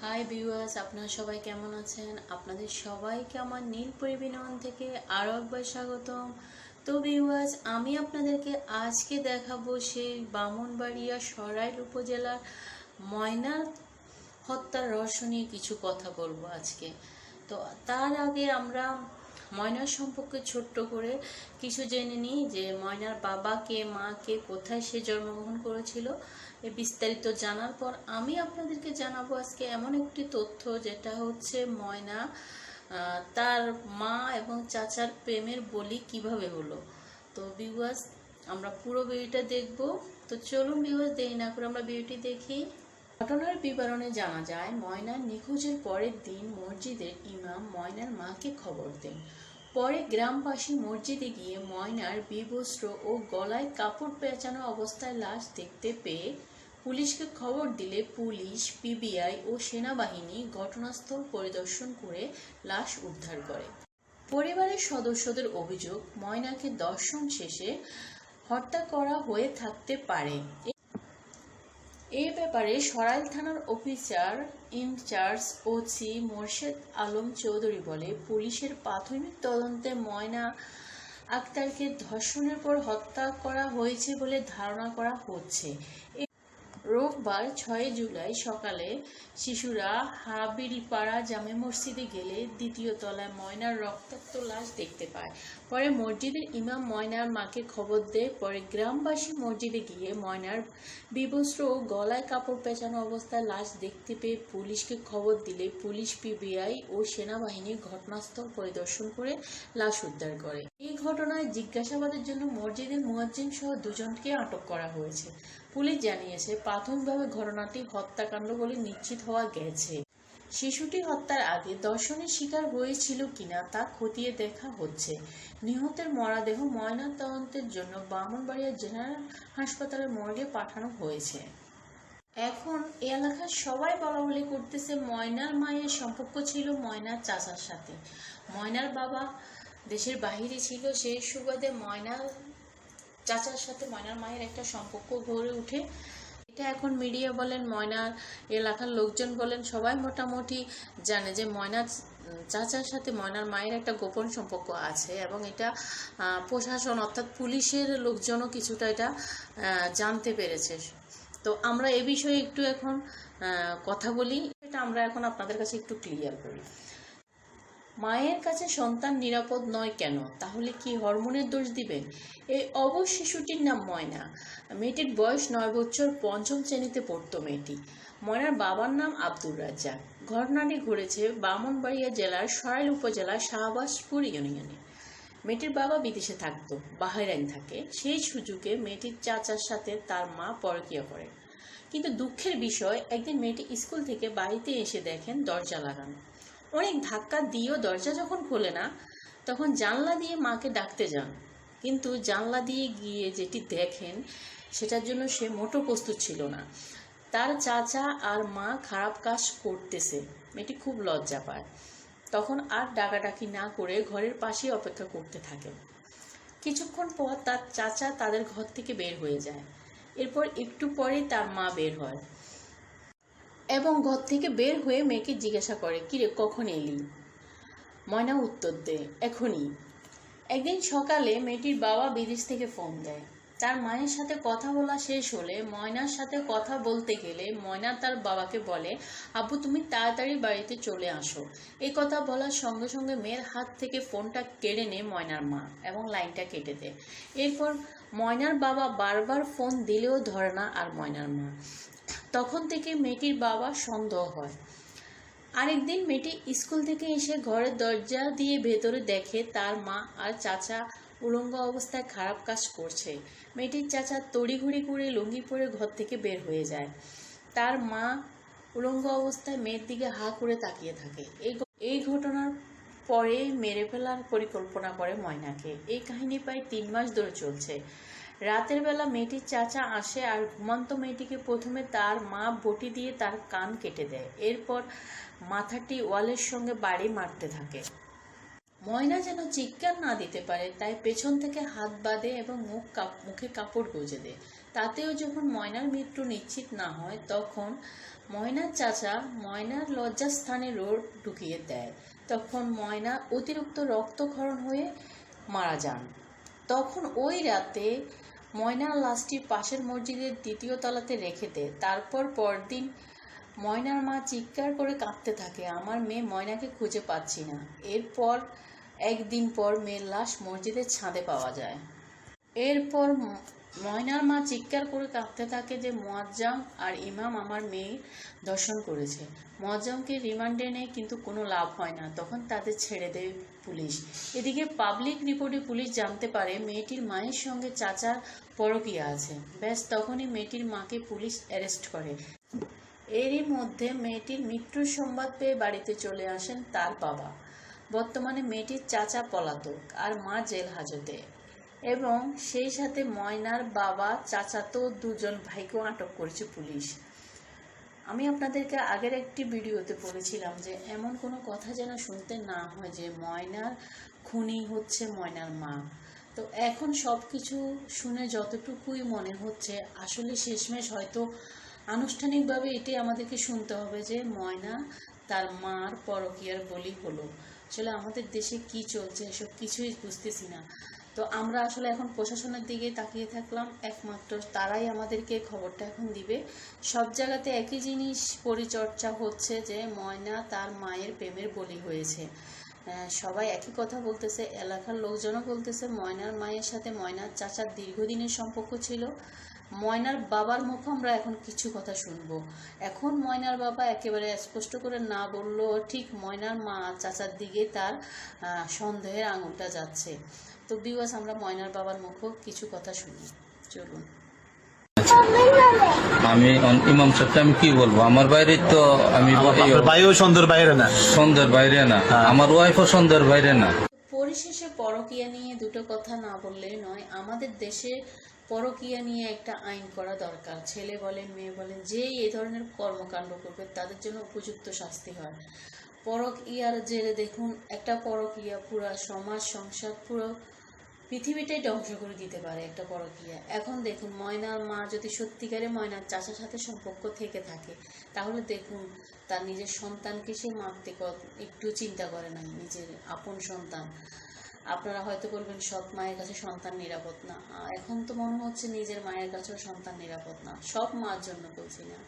Hi viewers আপনারা সবাই কেমন আছেন? আপনাদের সবাইকে আমার নীল পরিবিনন থেকে আরও একবার স্বাগতম। তো ভিউয়ার্স আমি আপনাদেরকে আজকে দেখাবো সেই বামনবাড়িয়া সরাইল উপজেলার ময়নার হত্যার রহস্য নিয়ে কিছু কথা বলব আজকে। তো তার আগে আমরা ময়নার সম্পর্কে ছোট্ট করে কিছু জেনে নিই যে ময়নার বাবা কে মা কে কোথায় সে জন্মগ্রহণ করেছিল। এ বিস্তারিত জানার পর আমি আপনাদেরকে জানাব আজকে এমন একটি তথ্য যেটা হচ্ছে ময়না তার মা এবং চাচার প্রেমের বলি কীভাবে হলো। তো বিওয়াস আমরা পুরো ভিডিওটা দেখব। তো চলুন বিওয়াস দেরি না করে আমরা ভিডিওটি দেখি। ঘটনার বিবরণে জানা যায় ময়নার নিখোঁজের পরের দিন মসজিদের ইমাম ময়নার মাকে খবর দেন। পরে গ্রামবাসী মসজিদে গিয়ে ময়নার বিবস্ত্র ও গলায় কাপড় পেঁচানো অবস্থায় লাশ দেখতে পেয়ে পুলিশকে খবর দিলে পুলিশ, পিবিআই ও সেনাবাহিনী ঘটনাস্থল পরিদর্শন করে লাশ উদ্ধার করে। পরিবারের সদস্যদের অভিযোগ, ময়নাকে দর্শন শেষে হত্যা করা হয়ে থাকতে পারে। এ ব্যাপারে সরাইল থানার officer in charge OC Morshed Alam Chowdhury বলে পুলিশের প্রাথমিক তদন্তে ময়না আক্তারকে ধর্ষণের পর হত্যা করা হয়েছে বলে ধারণা করা হচ্ছে। রোববার ছয় জুলাই সকালে শিশুরা হাবিলপাড়া জামে মসজিদে গেলে দ্বিতীয় তলায় ময়নার রক্তাক্ত লাশ দেখতে পায়। পরে মসজিদের ইমাম ময়নার মাকে খবর দেয়, পরে গ্রামবাসী মসজিদে গিয়ে ময়নার বিবস্ত্র ও গলায় কাপড় পেঁচানো অবস্থায় লাশ দেখতে পেয়ে পুলিশকে খবর দিলে পুলিশ, পিবিআই ও সেনাবাহিনী ঘটনাস্থল পরিদর্শন করে লাশ উদ্ধার করে। এই ঘটনায় জিজ্ঞাসাবাদের জন্য মসজিদের মুয়াজ্জিন সহ দুজনকে আটক করা হয়েছে। পুলিশ জানিয়েছে, প্রাথমিকভাবে ঘটনাটি হত্যাকাণ্ড বলে নিশ্চিত হওয়া গেছে। শিশুটি হত্যার আগে দর্শনের শিকার হয়েছিল কিনা তা খতিয়ে দেখা হচ্ছে। নিহতের মরাদেহ ময়না তদন্তের জন্য ব্রাহ্মণবাড়িয়া জেনারেল হাসপাতালের মর্গে পাঠানো হয়েছে। এখন এলাকার সবাই বলা বলি করতেছে, ময়নার মায়ের সম্পর্ক ছিল ময়নার চাচার সাথে। ময়নার বাবা দেশের বাহিরে ছিল, সেই সুবাদে ময়নার চাচার সাথে ময়নার মায়ের একটা সম্পর্ক গড়ে উঠে এটা এখন মিডিয়া বলেন, ময়নার এলাকার লোকজন বলেন, সবাই মোটামুটি জানে যে ময়নার চাচার সাথে ময়নার মায়ের একটা গোপন সম্পর্ক আছে এবং এটা প্রশাসন অর্থাৎ পুলিশের লোকজনও কিছুটা এটা জানতে পেরেছে। তো আমরা এ বিষয়ে একটু এখন কথা বলি। এটা আমরা এখন আপনাদের কাছে একটু ক্লিয়ার করি। মায়ের কাছে সন্তান নিরাপদ নয় কেন? তাহলে কি হরমোনের দোষ দিবেন এই অবশ শিশুটির নাম ময়না। মেয়েটির বয়স নয় বছর, পঞ্চম শ্রেণীতে পড়তো মেয়েটি। ময়নার বাবার নাম আব্দুর রাজ্জাক। ঘটনাটি ঘটেছে বামনবাড়িয়া জেলার সরাইল উপজেলার শাহবাজপুর ইউনিয়নে। মেয়েটির বাবা বিদেশে থাকতো বাহরাইন থাকে। সেই সুযোগে মেয়েটির চাচার সাথে তার মা পরকীয়া করে কিন্তু দুঃখের বিষয়, একদিন মেয়েটি স্কুল থেকে বাড়িতে এসে দেখেন দরজা লাগানো। অনেক ধাক্কা দিয়েও দরজা যখন খোলে না, তখন জানলা দিয়ে মাকে ডাকতে যান। কিন্তু জানলা দিয়ে গিয়ে যেটি দেখেন, সেটার জন্য সে মোটো প্রস্তুত ছিল না। তার চাচা আর মা খারাপ কাজ করতেছে, মেয়েটি খুব লজ্জা পায়। তখন আর ডাকাডাকি না করে ঘরের পাশেই অপেক্ষা করতে থাকে। কিছুক্ষণ পর তার চাচা তাদের ঘর থেকে বের হয়ে যায়। এরপর একটু পরেই তার মা বের হয়। এবং ঘর থেকে বের হয়ে মেয়েকে জিজ্ঞাসা করে কিরে কখন এলি? ময়না উত্তর দেয়, এখনই। একদিন সকালে মেয়েটির বাবা বিদেশ থেকে ফোন দেয়। তার মায়ের সাথে কথা বলা শেষ হলে ময়নার সাথে কথা বলতে গেলে ময়না তার বাবাকে বলে, আব্বু, তুমি তাড়াতাড়ি বাড়িতে চলে আসো। এই কথা বলার সঙ্গে সঙ্গে মেয়ের হাত থেকে ফোনটা কেড়ে নেয় ময়নার মা এবং লাইনটা কেটে দেয়। এরপর ময়নার বাবা বারবার ফোন দিলেও ধরে না আর ময়নার মা। তখন থেকে মেয়েটির বাবা সন্দেহ হয়। আরেকদিন মেয়েটি স্কুল থেকে এসে ঘরের দরজা দিয়ে ভেতরে দেখে তার মা আর চাচা উলঙ্গ অবস্থায় খারাপ কাজ করছে। মেয়েটির চাচা তড়িঘড়ি করে লুঙ্গি পরে ঘর থেকে বের হয়ে যায়। তার মা উলঙ্গ অবস্থায় মেয়ের দিকে হা করে তাকিয়ে থাকে। এই এই ঘটনার পরে মেরে ফেলার পরিকল্পনা করে ময়নাকে। এই কাহিনী প্রায় তিন মাস ধরে চলছে। রাতের বেলা মেয়েটির চাচা আসে আর ঘুমান্ত মেয়েটিকে প্রথমে তার মা বটি দিয়ে তার কান কেটে দেয়। এরপর মাথাটি ওয়ালের সঙ্গে বাড়ি মারতে থাকে। ময়না যেন চিৎকার না দিতে পারে, তাই পেছন থেকে হাত বাঁধে এবং মুখ মুখে কাপড় গুঁজে দেয়। তাতেও যখন ময়নার মৃত্যু নিশ্চিত না হয়, তখন ময়নার চাচা ময়নার লজ্জাস্থানে রোড ঢুকিয়ে দেয়। তখন ময়না অতিরিক্ত রক্তক্ষরণ হয়ে মারা যান। তখন ওই রাতে ময়নার লাশটি পাশের মসজিদের দ্বিতীয় তলাতে রেখে দেয়। তারপর পরদিন ময়নার মা চিৎকার করে কাঁদতে থাকে, আমার মেয়ে ময়নাকে খুঁজে পাচ্ছি না। এরপর একদিন পর মেয়ের লাশ মসজিদের ছাদে পাওয়া যায়। এরপর ময়নার মা চিৎকার করে কাঁদতে থাকে যে মোয়াজ্জাম আর ইমাম আমার মেয়ে দর্শন করেছে। মোয়াজ্জামকে রিমান্ডে নেয় কিন্তু কোনো লাভ হয় না। তখন তাদের ছেড়ে দেয় পুলিশ। এদিকে পাবলিক রিপোর্টে পুলিশ জানতে পারে মেয়েটির মায়ের সঙ্গে চাচার পরকিয়া আছে। ব্যাস, তখনই মেয়েটির মাকে পুলিশ অ্যারেস্ট করে। এরই মধ্যে মেয়েটির মৃত্যুর সংবাদ পেয়ে বাড়িতে চলে আসেন তার বাবা। বর্তমানে মেয়েটির চাচা পলাতক আর মা জেল হাজতে এবং সেই সাথে ময়নার বাবা, চাচাতো দুজন ভাইকেও আটক করেছে পুলিশ। আমি আপনাদেরকে আগের একটি ভিডিওতে বলেছিলাম যে, এমন কোনো কথা যেন শুনতে না হয় যে, ময়নার খুনি হচ্ছে ময়নার মা। তো এখন সব কিছু শুনে যতটুকুই মনে হচ্ছে, আসলে শেষমেশ হয়তো আনুষ্ঠানিকভাবে এটাই আমাদেরকে শুনতে হবে যে, ময়না তার মার পরকীয়ার বলি হলো। আসলে আমাদের দেশে কি চলছে, এসব কিছুই বুঝতেছি না। তো আমরা আসলে এখন প্রশাসনের দিকে তাকিয়ে থাকলাম। একমাত্র তারাই আমাদেরকে খবরটা এখন দিবে। সব জায়গাতে একই জিনিস পরিচর্চা হচ্ছে যে, ময়না তার মায়ের প্রেমের বলি হয়েছে। সবাই একই কথা বলতেছে, এলাকার লোকজনও বলতেছে, ময়নার মায়ের সাথে ময়নার চাচার দীর্ঘদিনের সম্পর্ক ছিল। ময়নার বাবার মুখে আমরা এখন কিছু কথা শুনব। এখন ময়নার বাবা একেবারে স্পষ্ট করে না বললেও ঠিক ময়নার মা চাচার দিকে তার সন্দেহের আঙুলটা যাচ্ছে। তো বিবাস আমরা ময়নার বাবার মুখেও কিছু কথা শুনি। চলুন। আমি ইমাম সাহেবকে আমি কি বলব? আমার বাইরে তো আমি ভাইও সুন্দর বাইরে না। সন্ধ্যের বাইরে না। হ্যাঁ। আমার ওয়াইফও সন্ধ্যের বাইরে না। পরিশেষে পরকীয়া নিয়ে দুটো কথা না বললেই নয় আমাদের দেশে পরকীয়া নিয়ে একটা আইন করা দরকার। ছেলে বলেন মেয়ে বলেন যেই এই ধরনের কর্মকাণ্ড করবে তাদের জন্য উপযুক্ত শাস্তি হয়। পরকীয়ার জেরে দেখুন একটা পরকীয়া পুরা সমাজ সংসার পুরো পৃথিবীটাই ধ্বংস করে দিতে পারে একটা পরকীয়া এখন দেখুন ময়নার মা যদি সত্যিকারে ময়নার চাচার সাথে সম্পর্ক থেকে থাকে, তাহলে দেখুন, তার নিজের সন্তানকে সে মারতে একটু চিন্তা করে না নিজের আপন সন্তান। আপনারা হয়তো বলবেন, সৎ মায়ের কাছে সন্তান নিরাপদ না। এখন তো মনে হচ্ছে নিজের মায়ের কাছেও সন্তান নিরাপদ না। সব মার জন্য বলছি না।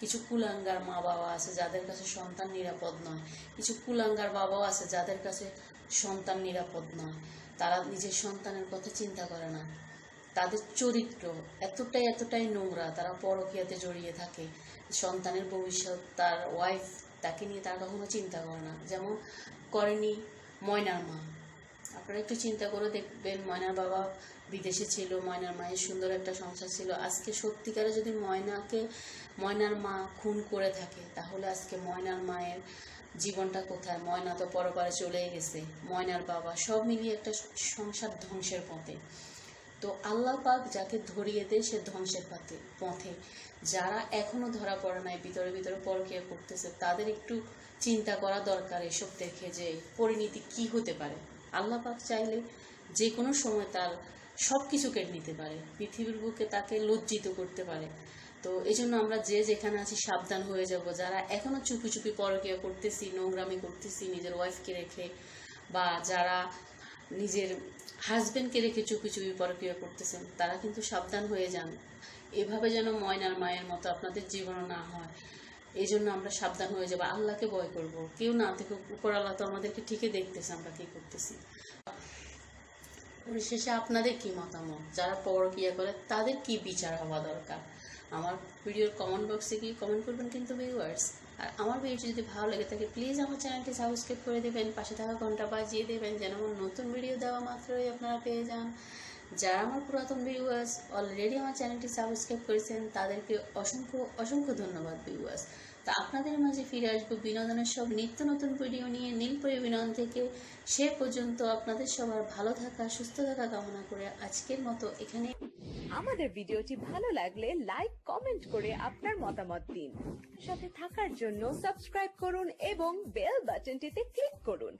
কিছু কুলাঙ্গার মা বাবা আছে যাদের কাছে সন্তান নিরাপদ নয়। কিছু কুলাঙ্গার বাবাও আছে যাদের কাছে সন্তান নিরাপদ নয়। তারা নিজের সন্তানের কথা চিন্তা করে না। তাদের চরিত্র এতটাই এতটাই নোংরা, তারা পরকীয়াতে জড়িয়ে থাকে। সন্তানের ভবিষ্যৎ, তার ওয়াইফ তাকে নিয়ে তারা কখনো চিন্তা করে না। যেমন করেনি ময়নার মা। আপনারা একটু চিন্তা করে দেখবেন, ময়নার বাবা বিদেশে ছিল, ময়নার মায়ের সুন্দর একটা সংসার ছিল। আজকে সত্যিকারে যদি ময়নাকে, ময়নার মা খুন করে থাকে, তাহলে আজকে ময়নার মায়ের জীবনটা কোথায়? ময়না তো পরপারে চলে গেছে। ময়নার বাবা সব মিলিয়ে একটা সংসার ধ্বংসের পথে। তো আল্লাহ পাক যাকে ধরিয়ে দেয়, সে ধ্বংসের পথে পথে। যারা এখনও ধরা পড়ে নাই, ভিতরে ভিতরে পরকিয়া করতেছে, তাদের একটু চিন্তা করা দরকার এসব দেখে যে পরিণতি কি হতে পারে। আল্লাহ পাক চাইলে যে কোনো সময় তার সব কিছু কেড়ে নিতে পারে। পৃথিবীর বুকে তাকে লজ্জিত করতে পারে। তো এই জন্য আমরা যে যেখানে আছি সাবধান হয়ে যাব। যারা এখনও চুপি চুপি পরকিয়া করতেছি, নোংরামি করতেছি, নিজের ওয়াইফকে রেখে বা যারা নিজের হাজবেন্ডকে রেখে চুপি চুপি পরকিয়া করতেছেন, তারা কিন্তু সাবধান হয়ে যান। এভাবে যেন ময়নার মায়ের মতো আপনাদের জীবনও না হয়। এই জন্য আমরা সাবধান হয়ে যাব, আল্লাহকে ভয় করব। কেউ না থেকে উপর আল্লাহ তো আমাদেরকে ঠিকই দেখতেছে আমরা কি করতেছি। পরিশেষে আপনাদের কি মতামত? যারা পরকিয়া করে, তাদের কি বিচার হওয়া দরকার? আমার ভিডিওর কমেন্ট বক্সে গিয়ে কমেন্ট করবেন কিন্তু ভিউয়ার্স আর আমার ভিডিও যদি ভালো লাগে থাকে প্লিজ আমার চ্যানেলটি সাবস্ক্রাইব করে দেবেন, পাশে থাকা ঘণ্টা বাজিয়ে দেবেন যেন আমার নতুন ভিডিও দেওয়া মাত্রই আপনারা পেয়ে যান। যারা আমার পুরাতন ভিউয়ার্স অলরেডি আমার চ্যানেলটি সাবস্ক্রাইব করেছেন, তাদেরকে অসংখ্য অসংখ্য ধন্যবাদ ভিউয়ার্স তা আপনাদের মাঝে ফিরে আসব বিনোদনের সব নিত্য নতুন ভিডিও নিয়ে নীলপরি বিনোদন থেকে। সে পর্যন্ত আপনাদের সবার ভালো থাকা, সুস্থ থাকা কামনা করে আজকের মতো এখানে। আমাদের ভিডিওটি ভালো লাগলে লাইক, কমেন্ট করে আপনার মতামত দিন। সাথে থাকার জন্য সাবস্ক্রাইব করুন এবং বেল বাটনটিতে ক্লিক করুন।